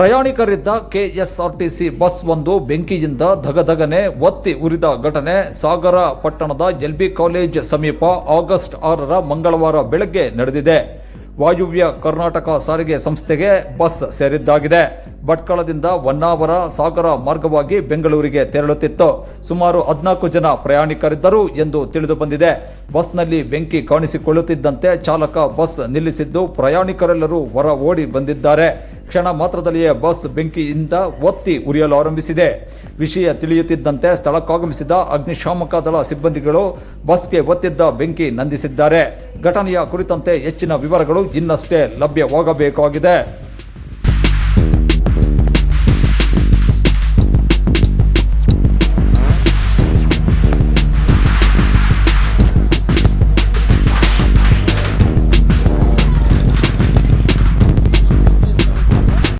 ಪ್ರಯಾಣಿಕರಿದ್ದ KSRTC bus ಒಂದು ಬೆಂಕಿಯಿಂದ ಧಗಧಗನೆ ಒತ್ತಿ ಉರಿದ ಘಟನೆ ಸಾಗರ ಪಟ್ಟಣದ ಎಲ್ಬಿ ಕಾಲೇಜ್ ಸಮೀಪ ಆಗಸ್ಟ್ ಆರರ ಮಂಗಳವಾರ ಬೆಳಗ್ಗೆ ನಡೆದಿದೆ. ವಾಯುವ್ಯ ಕರ್ನಾಟಕ ಸಾರಿಗೆ ಸಂಸ್ಥೆಗೆ ಬಸ್ ಸೇರಿದ್ದಾಗಿದೆ. ಭಟ್ಕಳದಿಂದ ಹೊನ್ನಾವರ ಸಾಗರ ಮಾರ್ಗವಾಗಿ ಬೆಂಗಳೂರಿಗೆ ತೆರಳುತ್ತಿತ್ತು. ಸುಮಾರು ಹದಿನಾಲ್ಕು ಜನ ಪ್ರಯಾಣಿಕರಿದ್ದರು ಎಂದು ತಿಳಿದು ಬಂದಿದೆ. ಬಸ್ನಲ್ಲಿ ಬೆಂಕಿ ಕಾಣಿಸಿಕೊಳ್ಳುತ್ತಿದ್ದಂತೆ ಚಾಲಕ ಬಸ್ ನಿಲ್ಲಿಸಿದ್ದು ಪ್ರಯಾಣಿಕರೆಲ್ಲರೂ ಹೊರ ಓಡಿ ಬಂದಿದ್ದಾರೆ. ಕ್ಷಣ ಮಾತ್ರದಲ್ಲಿಯೇ ಬಸ್ ಬೆಂಕಿಯಿಂದ ಒತ್ತಿ ಉರಿಯಲು ಆರಂಭಿಸಿದೆ. ವಿಷಯ ತಿಳಿಯುತ್ತಿದ್ದಂತೆ ಸ್ಥಳಕ್ಕಾಗಮಿಸಿದ ಅಗ್ನಿಶಾಮಕ ದಳ ಸಿಬ್ಬಂದಿಗಳು ಬಸ್ಗೆ ಒತ್ತಿದ್ದ ಬೆಂಕಿ ನಂದಿಸಿದ್ದಾರೆ. ಘಟನೆಯ ಕುರಿತಂತೆ ಹೆಚ್ಚಿನ ವಿವರಗಳು ಇನ್ನಷ್ಟೇ ಲಭ್ಯವಾಗಬೇಕಾಗಿದೆ.